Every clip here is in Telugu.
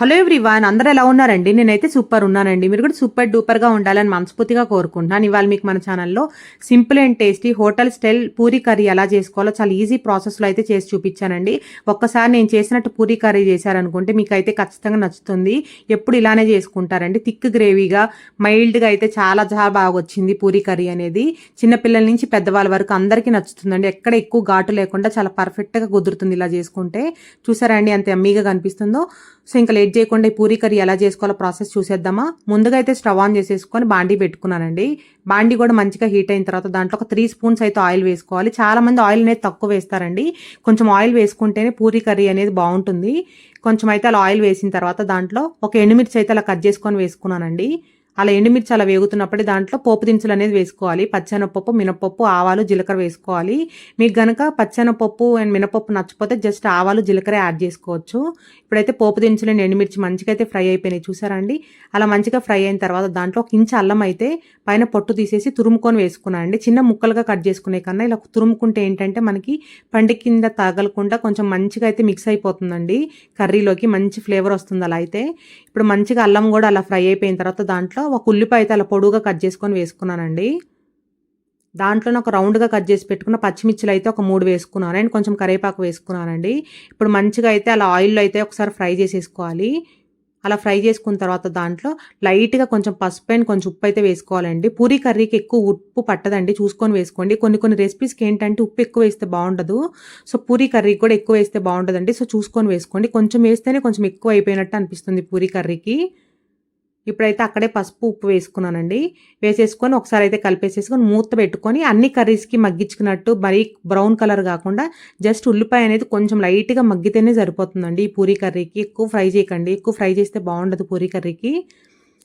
హలో ఎవ్రీవాన్ అందరూ ఎలా ఉన్నారండి? నేనైతే సూపర్ ఉన్నానండి. మీరు కూడా సూపర్ డూపర్గా ఉండాలని మనస్ఫూర్తిగా కోరుకుంటున్నాను. ఇవాళ మీకు మన ఛానల్లో simple and tasty hotel style puri curry ఎలా చేసుకోవాలో చాలా ఈజీ ప్రాసెస్లో అయితే చేసి చూపించానండి. ఒక్కసారి నేను చేసినట్టు పూరీ కర్రీ చేశారనుకుంటే మీకు అయితే ఖచ్చితంగా నచ్చుతుంది. ఎప్పుడు ఇలానే చేసుకుంటారండి. థిక్ గ్రేవీగా మైల్డ్గా అయితే చాలా చాలా బాగా వచ్చింది పూరీ కర్రీ అనేది. చిన్నపిల్లల నుంచి పెద్దవాళ్ళ వరకు అందరికీ నచ్చుతుందండి. ఎక్కడ ఎక్కువ ఘాటు లేకుండా చాలా పర్ఫెక్ట్గా కుదురుతుంది ఇలా చేసుకుంటే. చూసారండి అంత ఎమ్మీగా కనిపిస్తుందో? సో ఇంకా లేట్ చేయకుండా ఈ పూరీ కర్రీ ఎలా చేసుకోవాలో ప్రాసెస్ చూసేద్దామా? ముందుగా అయితే స్టవ్ ఆన్ చేసేసుకొని బాండీ పెట్టుకున్నానండి. బాండీ కూడా మంచిగా హీట్ అయిన తర్వాత దాంట్లో ఒక త్రీ స్పూన్స్ అయితే ఆయిల్ వేసుకోవాలి. చాలా మంది ఆయిల్ అనేది తక్కువ వేస్తారండి. కొంచెం ఆయిల్ వేసుకుంటేనే పూరీ కర్రీ అనేది బాగుంటుంది. కొంచెం అయితే అలా ఆయిల్ వేసిన తర్వాత దాంట్లో ఒక ఎండుమిర్చి అయితే అలా కట్ చేసుకొని వేసుకున్నానండి. అలా ఎండుమిర్చి అలా వేగుతున్నప్పుడే దాంట్లో పోపు దినుసులు అనేది వేసుకోవాలి. పచ్చెనపప్పు మినపప్పు ఆవాలు జీలకర్ర వేసుకోవాలి. మీకు గనక పచ్చెనపప్పు అండ్ మినపప్పు నచ్చపోతే జస్ట్ ఆవాలు జీలకర్ర యాడ్ చేసుకోవచ్చు. ఇప్పుడైతే పోపు దినుసులు అండ్ ఎండుమిర్చి మంచిగా అయితే ఫ్రై అయిపోయినాయి. చూసారండి? అలా మంచిగా ఫ్రై అయిన తర్వాత దాంట్లో ఒక ఇంచు అల్లం అయితే పైన పొట్టు తీసేసి తురుముకొని వేసుకున్నాను అండి చిన్న ముక్కలుగా కట్ చేసుకునే కన్నా ఇలా తురుముకుంటే ఏంటంటే మనకి పండి కింద తగలకుండా కొంచెం మంచిగా అయితే మిక్స్ అయిపోతుందండి. కర్రీలోకి మంచి ఫ్లేవర్ వస్తుంది అలా అయితే. ఇప్పుడు మంచిగా అల్లం కూడా అలా ఫ్రై అయిపోయిన తర్వాత దాంట్లో ఒక ఉల్లిపాయ అయితే అలా పొడుగా కట్ చేసుకొని వేసుకున్నానండి. దాంట్లోనే ఒక రౌండ్గా కట్ చేసి పెట్టుకున్న పచ్చిమిర్చిలు అయితే ఒక మూడు వేసుకున్నాను. అండ్ కొంచెం కరివేపాకు వేసుకున్నానండి. ఇప్పుడు మంచిగా అయితే అలా ఆయిల్లో అయితే ఒకసారి ఫ్రై చేసేసుకోవాలి. అలా ఫ్రై చేసుకున్న తర్వాత దాంట్లో లైట్గా కొంచెం పసుపు అండ్ కొంచెం ఉప్పు అయితే వేసుకోవాలండి. పూరి కర్రీకి ఎక్కువ ఉప్పు పట్టదండి. చూసుకొని వేసుకోండి. కొన్ని కొన్ని రెసిపీస్కి ఏంటంటే ఉప్పు ఎక్కువ వేస్తే బాగుండదు. సో పూరి కర్రీకి కూడా ఎక్కువ వేస్తే బాగుండదండి. సో చూసుకొని వేసుకోండి. కొంచెం వేస్తేనే కొంచెం ఎక్కువ అయిపోయినట్టు అనిపిస్తుంది పూరి కర్రీకి. ఇప్పుడైతే అక్కడే పసుపు ఉప్పు వేసుకున్నానండి. వేసేసుకొని ఒకసారి అయితే కలిపేసేసుకొని మూత పెట్టుకొని అన్ని కర్రీస్కి మగ్గించుకున్నట్టు మరీ బ్రౌన్ కలర్ కాకుండా జస్ట్ ఉల్లిపాయ అనేది కొంచెం లైట్గా మగ్గితేనే సరిపోతుందండి ఈ పూరీ కర్రీకి. ఎక్కువ ఫ్రై చేయకండి. ఎక్కువ ఫ్రై చేస్తే బాగుండదు పూరీ కర్రీకి.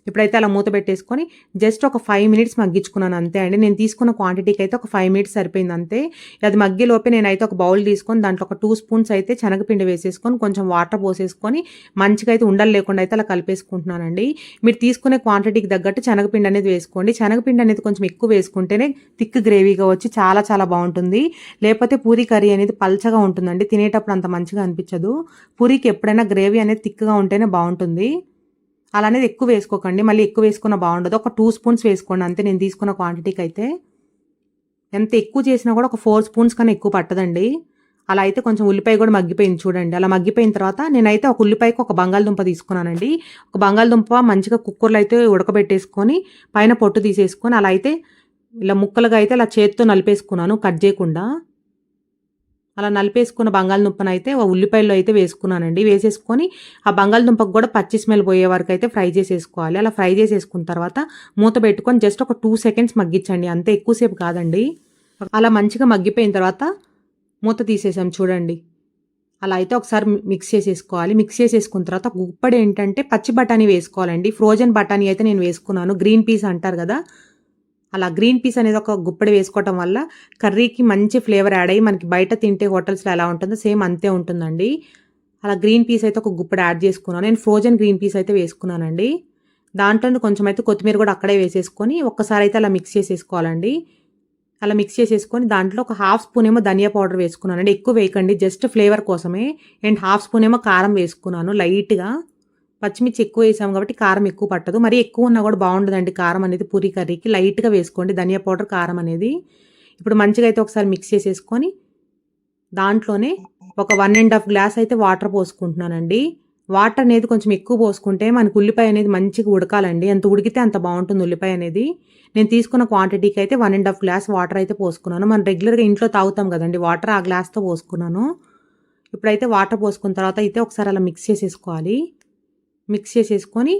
ఇప్పుడైతే అలా మూత పెట్టేసుకొని జస్ట్ ఒక ఫైవ్ మినిట్స్ మగ్గించుకున్నాను అంతే అండి. నేను తీసుకున్న క్వాంటిటీకి అయితే ఒక ఫైవ్ మినిట్స్ సరిపోయింది అంతే. అది మగ్గేలోపే నేనైతే ఒక బౌల్ తీసుకొని దాంట్లో ఒక టూ స్పూన్స్ అయితే శనగపిండి వేసేసుకొని కొంచెం వాటర్ పోసేసుకొని మంచిగా అయితే ఉండలు లేకుండా అయితే అలా కలిపేసుకుంటున్నానండి. మీరు తీసుకునే క్వాంటిటీకి తగ్గట్టు శనగపిండి అనేది వేసుకోండి. శనగపిండి అనేది కొంచెం ఎక్కువ వేసుకుంటేనే థిక్ గ్రేవీగా వచ్చి చాలా చాలా బాగుంటుంది. లేకపోతే పూరి కర్రీ అనేది పల్చగా ఉంటుందండి. తినేటప్పుడు అంత మంచిగా అనిపించదు. పూరికి ఎప్పుడైనా గ్రేవీ అనేది థిక్గా ఉంటేనే బాగుంటుంది. అలానేది ఎక్కువ వేసుకోకండి. మళ్ళీ ఎక్కువ వేసుకున్న బాగుండదు. ఒక టూ స్పూన్స్ వేసుకోండి. అంతే నేను తీసుకున్న క్వాంటిటీకి అయితే ఎంత ఎక్కువ చేసినా కూడా ఒక ఫోర్ స్పూన్స్ కన్నా ఎక్కువ పట్టదండి. అలా అయితే కొంచెం ఉల్లిపాయ కూడా మగ్గిపోయింది చూడండి. అలా మగ్గిపోయిన తర్వాత నేనైతే ఒక ఉల్లిపాయకి ఒక బంగాళదుంప తీసుకున్నానండి. ఒక బంగాళదుంప మంచిగా కుక్కర్లో అయితే ఉడకబెట్టేసుకొని పైన పొట్టు తీసేసుకొని అలా అయితే ఇలా ముక్కలుగా అయితే అలా చేత్తో నలిపేసుకున్నాను. కట్ చేయకుండా. అలా నలిపేసుకున్న బంగాళదుంపను అయితే ఉల్లిపాయల్లో అయితే వేసుకున్నానండి. వేసేసుకొని ఆ బంగాళదుంపకు కూడా పచ్చి స్మెల్ పోయే వరకు అయితే ఫ్రై చేసేసుకోవాలి. అలా ఫ్రై చేసేసుకున్న తర్వాత మూత పెట్టుకొని జస్ట్ ఒక టూ సెకండ్స్ మగ్గించండి. అంతే ఎక్కువసేపు కాదండి. అలా మంచిగా మగ్గిపోయిన తర్వాత మూత తీసేసాం చూడండి. అలా అయితే ఒకసారి మిక్స్ చేసేసుకోవాలి. మిక్స్ చేసేసుకున్న తర్వాత గుప్పడి ఏంటంటే పచ్చి బఠానీ వేసుకోవాలండి. ఫ్రోజన్ బఠానీ అయితే నేను వేసుకున్నాను. గ్రీన్ పీస్ అంటారు కదా. అలా గ్రీన్ పీస్ అనేది ఒక గుప్పడి వేసుకోవటం వల్ల కర్రీకి మంచి ఫ్లేవర్ యాడ్ అయ్యి మనకి బయట తింటే హోటల్స్లో ఎలా ఉంటుందో సేమ్ అంతే ఉంటుందండి. అలా గ్రీన్ పీస్ అయితే ఒక గుప్పడి యాడ్ చేసుకున్నాను. నేను ఫ్రోజన్ గ్రీన్ పీస్ అయితే వేసుకున్నానండి. దాంట్లో కొంచెం అయితే కొత్తిమీర కూడా అక్కడే వేసేసుకొని ఒక్కసారి అయితే అలా మిక్స్ చేసేసుకోవాలండి. అలా మిక్స్ చేసేసుకొని దాంట్లో ఒక హాఫ్ స్పూన్ ఏమో ధనియా పౌడర్ వేసుకున్నానండి. ఎక్కువ వేయకండి జస్ట్ ఫ్లేవర్ కోసమే. అండ్ హాఫ్ స్పూన్ ఏమో కారం వేసుకున్నాను లైట్గా. పచ్చిమిర్చి ఎక్కువ వేసాము కాబట్టి కారం ఎక్కువ పట్టదు. మరి ఎక్కువ ఉన్నా కూడా బాగుండదండి కారం అనేది పూరీ కర్రీకి. లైట్గా వేసుకోండి. ధనియా పౌడర్ కారం అనేది. ఇప్పుడు మంచిగా అయితే ఒకసారి మిక్స్ చేసేసుకొని దాంట్లోనే ఒక వన్ అండ్ హాఫ్ గ్లాస్ అయితే వాటర్ పోసుకుంటున్నానండి. వాటర్ అనేది కొంచెం ఎక్కువ పోసుకుంటే మనకు ఉల్లిపాయ అనేది మంచిగా ఉడకాలండి. ఎంత ఉడికితే అంత బాగుంటుంది ఉల్లిపాయ అనేది. నేను తీసుకున్న క్వాంటిటీకి అయితే one and half glass water అయితే పోసుకున్నాను. మనం రెగ్యులర్గా ఇంట్లో తాగుతాం కదండి. వాటర్ ఆ గ్లాస్తో పోసుకున్నాను. ఇప్పుడైతే వాటర్ పోసుకున్న తర్వాత అయితే ఒకసారి అలా మిక్స్ చేసేసుకోవాలి. మిక్స్ చేసేసుకొని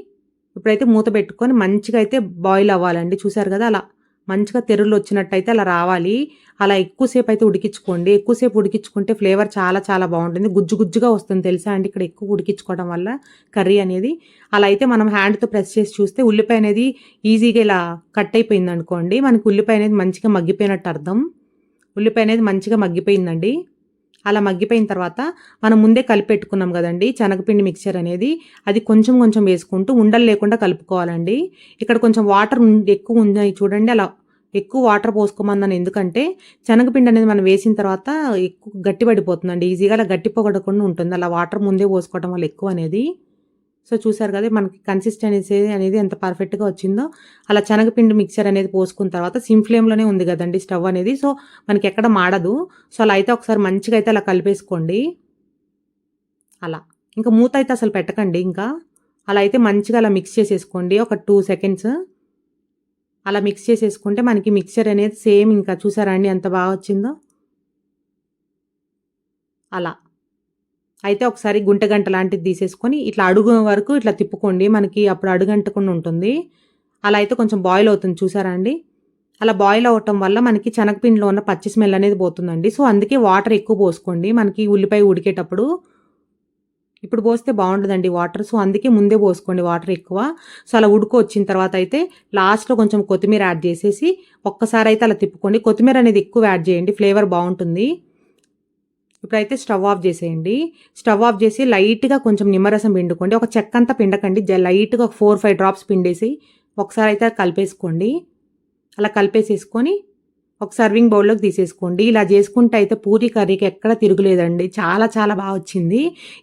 ఇప్పుడైతే మూత పెట్టుకొని మంచిగా అయితే బాయిల్ అవ్వాలండి. చూసారు కదా అలా మంచిగా తెరులు వచ్చినట్టయితే అలా రావాలి. అలా ఎక్కువసేపు అయితే ఉడికించుకోండి. ఎక్కువసేపు ఉడికించుకుంటే ఫ్లేవర్ చాలా చాలా బాగుంటుంది. గుజ్జు గుజ్జుగా వస్తుంది తెలుసా అండి ఇక్కడ ఎక్కువ ఉడికించుకోవడం వల్ల కర్రీ అనేది. అలా అయితే మనం హ్యాండ్తో ప్రెస్ చేసి చూస్తే ఉల్లిపాయ అనేది ఈజీగా ఇలా కట్ అయిపోయింది అనుకోండి మనకి ఉల్లిపాయ అనేది మంచిగా మగ్గిపోయినట్టు అర్థం. ఉల్లిపాయ అనేది మంచిగా మగ్గిపోయిందండి. అలా మగ్గిపోయిన తర్వాత మనం ముందే కలిపెట్టుకున్నాం కదండి. శనగపిండి మిక్చర్ అనేది అది కొంచెం కొంచెం వేసుకుంటూ ఉండలు లేకుండా కలుపుకోవాలండి. ఇక్కడ కొంచెం వాటర్ ఎక్కువ ఉన్నాయి చూడండి. అలా ఎక్కువ వాటర్ పోసుకోమన్నాను ఎందుకంటే శనగపిండి అనేది మనం వేసిన తర్వాత ఎక్కువ గట్టి పడిపోతుందండి ఈజీగా అలా గట్టి పొగడకుండా ఉంటుంది. అలా వాటర్ ముందే పోసుకోవడం వల్ల ఎక్కువ అనేది సో చూసారు కదా మనకి కన్సిస్టెన్సీ అనేది ఎంత పర్ఫెక్ట్గా వచ్చిందో. అలా శనగపిండి మిక్చర్ అనేది పోసుకున్న తర్వాత సిమ్ ఫ్లేమ్లోనే ఉంది కదండి స్టవ్ అనేది. సో మనకి ఎక్కడ మాడదు. సో అలా అయితే ఒకసారి మంచిగా అయితే అలా కలిపేసుకోండి. అలా. ఇంకా మూత అయితే అసలు పెట్టకండి ఇంకా. అలా అయితే మంచిగా అలా మిక్స్ చేసేసుకోండి. ఒక టూ సెకండ్స్ అలా మిక్స్ చేసేసుకుంటే మనకి మిక్చర్ అనేది సేమ్ ఇంకా. చూసారా అండి ఎంత బాగా వచ్చిందో? అలా. అయితే ఒకసారి గుంట గంట లాంటిది తీసేసుకొని ఇట్లా అడుగు వరకు ఇట్లా తిప్పుకోండి. మనకి అప్పుడు అడుగంటకుండా ఉంటుంది. అలా అయితే కొంచెం బాయిల్ అవుతుంది. చూసారా అండి? అలా బాయిల్ అవ్వటం వల్ల మనకి శనగపిండిలో ఉన్న పచ్చి స్మెల్ అనేది పోతుందండి. సో అందుకే వాటర్ ఎక్కువ పోసుకోండి. మనకి ఉల్లిపాయ ఉడికేటప్పుడు ఇప్పుడు పోస్తే బాగుంటుందండి వాటర్ సో అందుకే ముందే పోసుకోండి వాటర్ ఎక్కువ. సో అలా ఉడుకు వచ్చిన తర్వాత అయితే లాస్ట్లో కొంచెం కొత్తిమీర యాడ్ చేసేసి ఒక్కసారి అయితే అలా తిప్పుకోండి. కొత్తిమీర అనేది ఎక్కువ యాడ్ చేయండి. ఫ్లేవర్ బాగుంటుంది. ఇప్పుడైతే స్టవ్ ఆఫ్ చేసేయండి. స్టవ్ ఆఫ్ చేసి లైట్గా కొంచెం నిమ్మరసం పిండుకోండి. ఒక చెక్క అంతా పిండకండి. జ లైట్గా ఒక ఫోర్ ఫైవ్ డ్రాప్స్ పిండేసి ఒకసారి అయితే కలిపేసుకోండి. అలా కలిపేసేసుకొని ఒక సర్వింగ్ బౌల్లోకి తీసేసుకోండి. ఇలా చేసుకుంటే అయితే పూరీ కర్రీకి ఎక్కడ తిరుగులేదండి. చాలా చాలా బాగా వచ్చింది.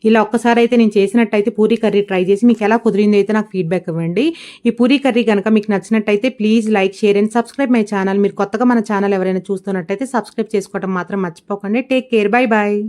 ఇలా ఒక్కసారి అయితే నేను చేసినట్టయితే పూరీ కర్రీ ట్రై చేసి మీకు ఎలా కుదిరింది అయితే నాకు ఫీడ్బ్యాక్ ఇవ్వండి. ఈ పూరీ కర్రీ కనుక మీకు నచ్చినట్టయితే please like share and subscribe my channel మీరు కొత్తగా మన ఛానల్ ఎవరైనా చూస్తున్నట్టయితే సబ్స్క్రైబ్ చేసుకోవడం మాత్రం మర్చిపోకండి. Take care bye bye